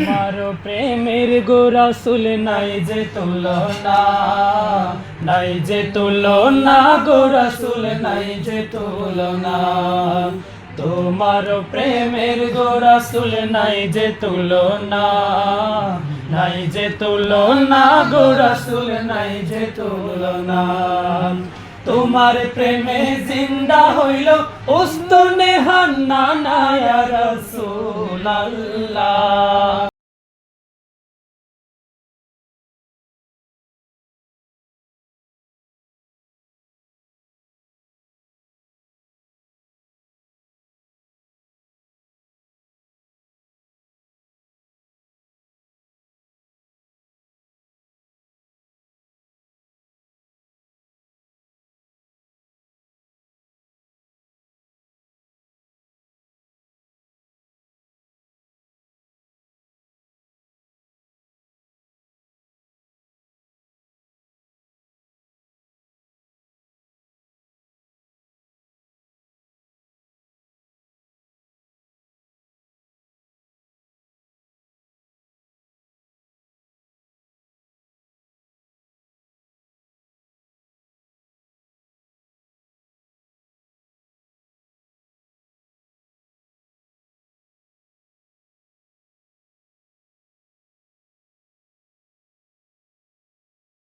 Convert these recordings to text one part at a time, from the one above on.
তোমার প্রেমের গোরাসুল নাই যে তুলনা, নাই যে তুলনা, গোরাসুল নাই যে তুলনা। তোমার প্রেমের গোরাসুল নাই যে তুলনা, নাই যে তুলনা, গোরাসুল নাই যে তুলনা। তোমার প্রেমে জিন্দা হইল উস্তনে হান্না নায়া রাসূলুল্লাহ।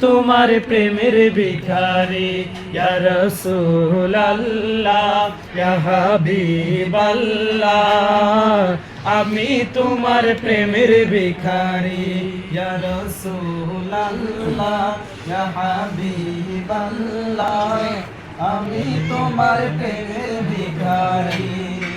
তোমার প্রেমের ভিখারি, ইয়া রাসূলুল্লাহ, ইয়া হাবিবাল্লাহ। আমি তোমার প্রেমের ভিখারি, ইয়া রাসূলুল্লাহ, ইয়া হাবিবাল্লাহ। আমি তোমার প্রেমের ভিখারি।